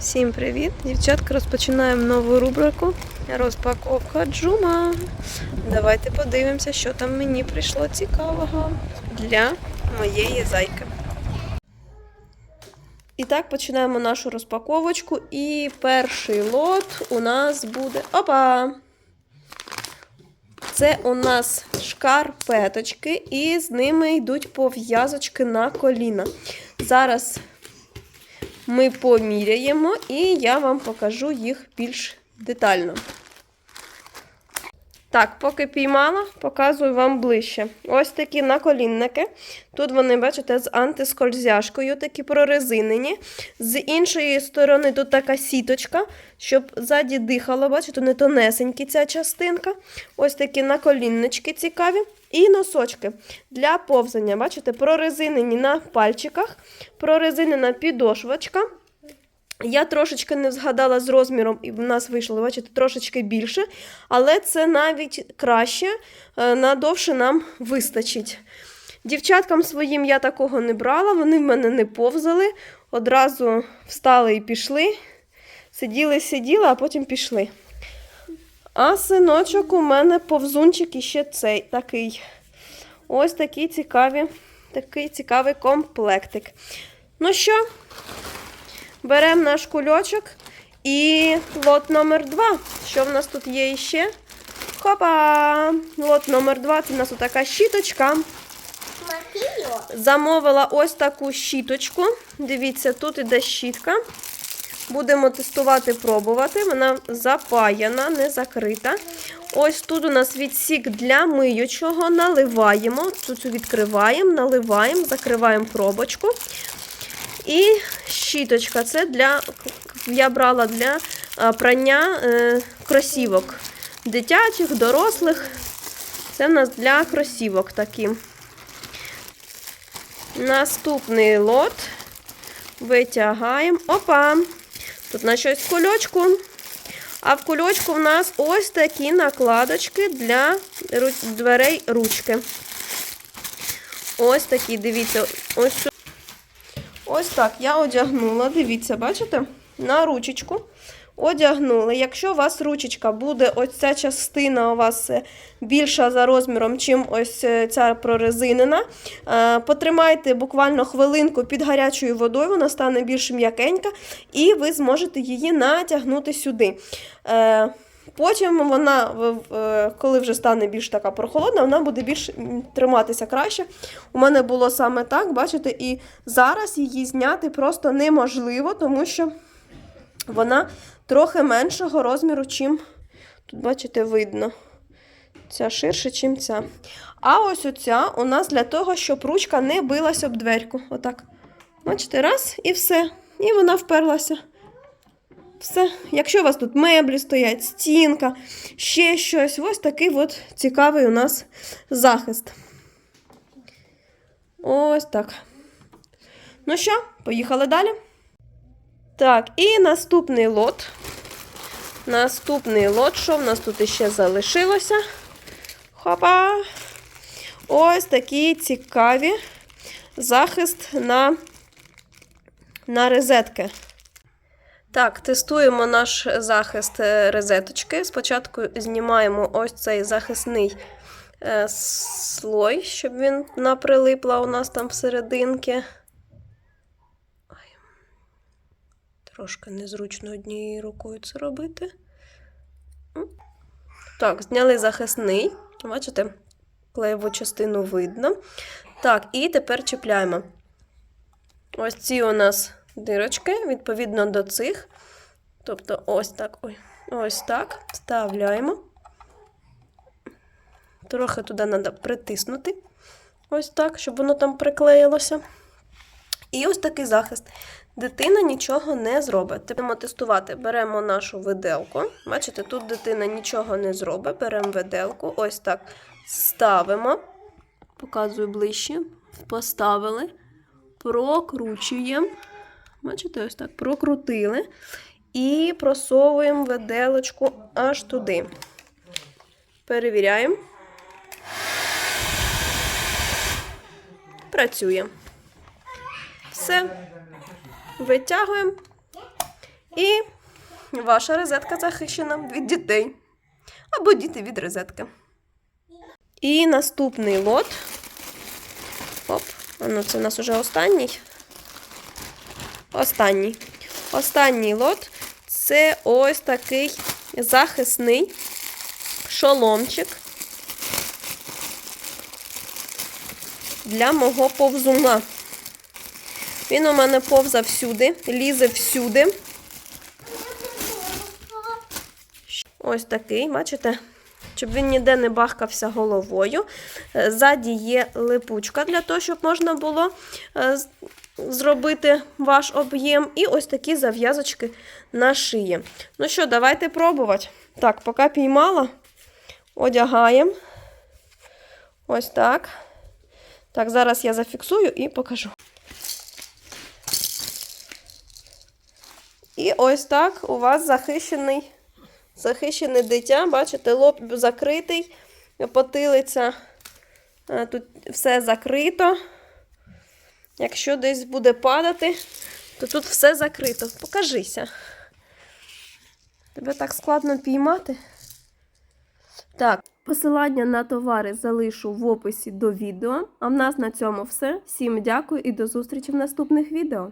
Всім привіт! Дівчатка, розпочинаємо нову рубрику Розпаковка Джума. Давайте подивимося, що там мені прийшло цікавого для моєї зайки. І так, починаємо нашу розпаковочку. І перший лот у нас буде. Опа! Це у нас шкарпеточки, і з ними йдуть пов'язочки на коліна. Зараз ми поміряємо, і я вам покажу їх більш детально. Так, поки піймала, показую вам ближче. Ось такі наколінники. Тут вони, бачите, з антискользяшкою, такі прорезинені. З іншої сторони тут така сіточка, щоб ззаді дихало, бачите, не тонесенькі ця частинка. Ось такі наколіннички цікаві. І носочки для повзання, бачите, прорезинені на пальчиках, прорезинена підошвочка. Я трошечки не згадала з розміром, і в нас вийшло, бачите, трошечки більше, але це навіть краще, е, надовше нам вистачить. Дівчаткам своїм я такого не брала, вони в мене не повзали, одразу встали і пішли. Сиділи, сиділи, а потім пішли. А синочок у мене повзунчик іще цей такий. Ось такий цікавий, такий цікавий комплектик. Ну що, беремо наш кульочок і лот номер 2. Що в нас тут є іще? Хопа! Лот номер 2 це у нас така щіточка. Замовила ось таку щіточку. Дивіться, тут іде щітка. Будемо тестувати, пробувати. Вона запаяна, не закрита. Ось тут у нас відсік для миючого. Наливаємо, тут відкриваємо, наливаємо, закриваємо пробочку. І щіточка. Це для, я брала для прання е, кросівок. Дитячих, дорослих. Це в нас для кросівок такі. Наступний лот. Витягаємо. Опа! Тут на щось в кульочку. А в кульочку в нас ось такі накладочки для дверей ручки. Ось такі, дивіться, ось Ось так я одягнула. Дивіться, бачите? На ручечку. Одягнули. Якщо у вас ручечка буде, ось ця частина у вас е, більша за розміром, чим ось е, ця прорезинена, е, потримайте буквально хвилинку під гарячою водою, вона стане більш м'якенька, і ви зможете її натягнути сюди. Потім вона, коли вже стане більш така прохолодна, вона буде більш триматися краще. У мене було саме так, бачите, і зараз її зняти просто неможливо, тому що вона трохи меншого розміру, чим тут, бачите, видно. Ця ширше, чим ця. А ось оця у нас для того, щоб ручка не билась об дверку. Отак. Бачите, раз і все. І вона вперлася. Все. Якщо у вас тут меблі стоять, стінка, ще щось, ось такий от цікавий у нас захист. Ось так. Ну що, поїхали далі. Так, і наступний лот. Наступний лот, що в нас тут іще залишилося? Хопа! Ось такі цікаві захист на, на розетки. Так, тестуємо наш захист е, розеточки. Спочатку знімаємо ось цей захисний е, слой, щоб він не прилипла у нас там всерединки. Ой. Трошки незручно однією рукою це робити. Так, зняли захисний. Бачите, клеєву частину видно. Так, і тепер чіпляємо. Ось ці у нас дирочки, відповідно до цих. Тобто, ось так, ой, ось так. Вставляємо. Трохи туди треба притиснути. Ось так, щоб воно там приклеїлося. І ось такий захист. Дитина нічого не зробить. Будемо тестувати. Беремо нашу виделку. Бачите, тут дитина нічого не зробить. Беремо виделку, ось так ставимо. Показую ближче. Поставили. Прокручуємо. Бачите, ось так прокрутили. І просовуємо виделочку аж туди. Перевіряємо. Працює. Все. Витягуємо І ваша розетка захищена від дітей. Або діти від розетки. І наступний лот. Оп, ну це у нас уже останній. Останній. Останній лот це ось такий захисний шоломчик для мого повзуна. Він у мене повзав всюди, лізе всюди. Ось такий, бачите? Щоб він ніде не бахкався головою. Е, Ззаді є липучка для того, щоб можна було е, зробити ваш об'єм. І ось такі зав'язочки на шиї. Ну що, давайте пробувати. Так, поки піймала, одягаємо. Ось так. Так, зараз я зафіксую і покажу. І ось так у вас захищений, захищене дитя. Бачите, лоб закритий, потилиця. Тут все закрито. Якщо десь буде падати, то тут все закрито. Покажися. Тебе так складно піймати. Так, посилання на товари залишу в описі до відео. А в нас на цьому все. Всім дякую і до зустрічі в наступних відео.